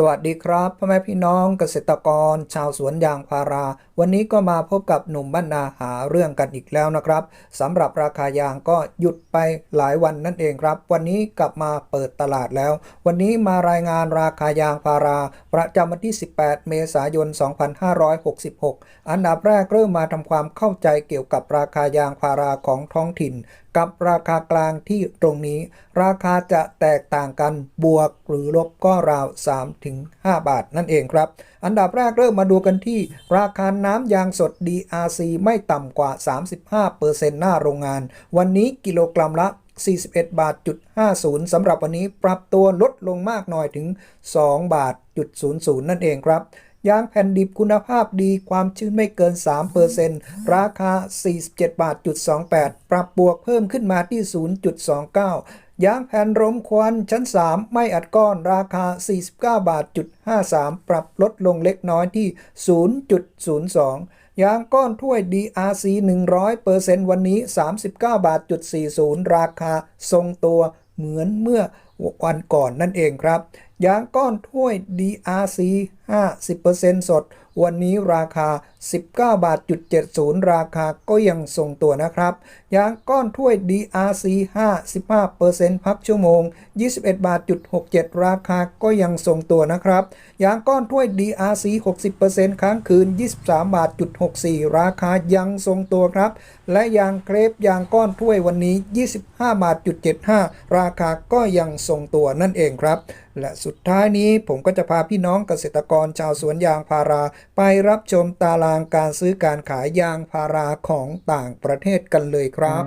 สวัสดีครับพ่อแม่พี่น้องเกษตรกร ชาวสวนยางพารา วันนี้ก็มาพบกับหนุ่มบ้านนาหาเรื่องกันอีกแล้วนะครับสำหรับราคายางก็หยุดไปหลายวันนั่นเองครับ วันนี้กลับมาเปิดตลาดแล้ว วันนี้มารายงานราคายางพารา ประจำวันที่ 18 เมษายน 2566 อันดับแรกเริ่มมาทำความเข้าใจเกี่ยวกับราคายางพาราของท้องถิ่น กับราคากลางที่ตรงนี้ ราคาจะแตกต่างกันบวกหรือลบก็ราว 3-5 บาทนั่นเองครับ อันดับแรกเริ่มมาดูกันที่ราคาน้ำยางสด DRC ไม่ต่ำกว่า 35%หน้าโรงงาน วันนี้กิโลกรัมละ41 บาทจุด50สำหรับวันนี้ปรับตัวลดลงมากหน่อยถึง 2 บาทจุด00 นั่นเองครับ ยางแผ่นดิบคุณภาพดีความชื้นไม่เกิน 3%ราคา 47บาทจุด28 ปรับบวกเพิ่มขึ้นมาที่ 0.29 ยางแผ่นรมควันชั้น 3 ไม่อัดก้อนราคา 49บาทจุด53 ปรับลดลงเล็กน้อยที่ 0.02 ยางก้อนถ้วย DRC 100%วันนี้ 39บาทจุด40 ราคาทรงตัวเหมือนเมื่อวันก่อนนั่นเองครับ ยางก้อนถ้วย DRC 50%สด วันนี้ราคา 19บาทจุด70 ราคาก็ยังทรงตัวนะครับ ยางก้อนถ้วย DRC 55%พักชั่วโมง 21บาทจุด67 ราคาก็ยังทรงตัวนะครับ ยางก้อนถ้วย DRC 60%ค้างคืน 23บาทจุด64 ราคายังทรงตัวครับ และยางเครปยางก้อนถ้วยวันนี้ 25บาทจุด75 ราคาก็ยังทรงตัวนั่นเองครับ และสุดท้ายนี้ผมก็จะพาพี่น้องเกษตรกรชาวสวนยางพารา ไปรับชมตารางการซื้อการขายยางพาราของต่างประเทศกันเลยครับ